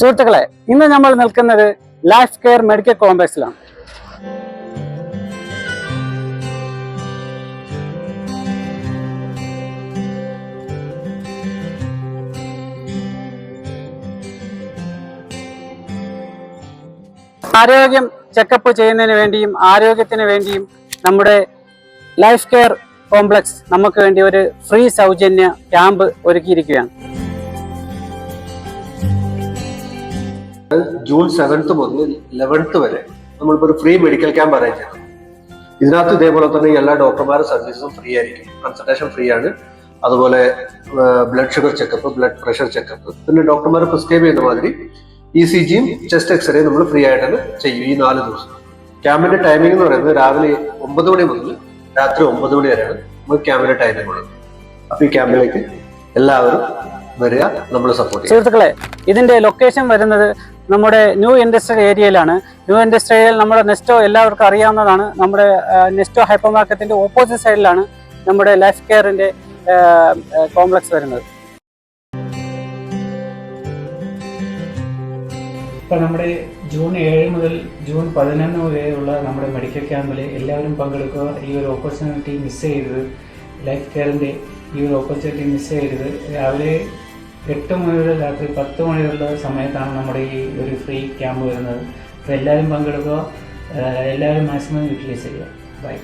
സുഹൃത്തുക്കളെ ഇന്ന് നമ്മൾ നിൽക്കുന്നത് ലൈഫ് കെയർ മെഡിക്കൽ കോംപ്ലക്സിലാണ് ആരോഗ്യം ചെക്കപ്പ് ചെയ്യുന്നതിന് വേണ്ടിയും ആരോഗ്യത്തിന് വേണ്ടിയും നമ്മുടെ ലൈഫ് കെയർ കോംപ്ലക്സ് നമുക്ക് വേണ്ടി ഒരു ഫ്രീ സൗജന്യ ക്യാമ്പ് ഒരുക്കിയിരിക്കുകയാണ്. ജൂൺ സെവൻത്ത് മുതൽ ലെവൻത്ത് വരെ നമ്മളിപ്പോൾ ഒരു ഫ്രീ മെഡിക്കൽ ക്യാമ്പ് അറേഞ്ച് ചെയ്തു ഇതിനകത്ത് ഇതേപോലെ തന്നെ എല്ലാ ഡോക്ടർമാരുടെ സർവീസും ഫ്രീ ആയിരിക്കും. കൺസൾട്ടേഷൻ ഫ്രീ ആണ്. അതുപോലെ blood sugar checkup blood pressure checkup പിന്നെ ഡോക്ടർമാർ പ്രിസ്ക്രൈബ് ചെയ്യുന്ന മാതിരി ഇ സി ജിയും ചെസ്റ്റ് എക്സ്റേയും നമ്മൾ ഫ്രീ ആയിട്ടാണ് ചെയ്യും ഈ നാല് ദിവസം. ക്യാമ്പിന്റെ ടൈമിംഗ് എന്ന് പറയുന്നത് രാവിലെ ഒമ്പത് മണി മുതൽ രാത്രി ഒമ്പത് മണി വരെയാണ് നമുക്ക് ക്യാമ്പിന്റെ ടൈമിംഗ് ഉള്ളത്. അപ്പൊ ഈ ക്യാമ്പിലേക്ക് എല്ലാവരും വരിക നമ്മൾ സപ്പോർട്ട് സുഹൃത്തുക്കളെ ഇതിന്റെ ലൊക്കേഷൻ വരുന്നത് നമ്മുടെ ന്യൂ ഇൻഡസ്ട്രിയൽ ഏരിയയിലാണ്. ന്യൂ ഇൻഡസ്ട്രിയൽ നമ്മുടെ നെസ്റ്റോ എല്ലാവർക്കും അറിയാവുന്നതാണ്. നമ്മുടെ നെസ്റ്റോ ഹൈപ്പർ മാർക്കറ്റിന്റെ ഓപ്പോസിറ്റ് സൈഡിലാണ് നമ്മുടെ ലൈഫ് കെയറിന്റെ കോംപ്ലക്സ് വരുന്നത്. ഇപ്പം നമ്മുടെ ജൂൺ ഏഴ് മുതൽ ജൂൺ പതിനൊന്ന് വരെയുള്ള നമ്മുടെ മെഡിക്കൽ ക്യാമ്പിൽ എല്ലാവരും പങ്കെടുക്കുക. ഈ ഒരു ഓപ്പർച്യൂണിറ്റി മിസ് ചെയ്തത് ലൈഫ് കെയറിന്റെ ഈ ഒരു ഓപ്പർച്യൂണിറ്റി മിസ് ചെയ്തത് രാവിലെ എട്ട് മണി രാത്രി പത്ത് മണിവരെയുള്ള സമയത്താണ് നമ്മുടെ ഈ ഒരു ഫ്രീ ക്യാമ്പ് വരുന്നത്. അപ്പോൾ എല്ലാവരും പങ്കെടുക്കുക. എല്ലാവരും മാക്സിമം യൂട്ടിലൈസ് ചെയ്യുക. ബൈ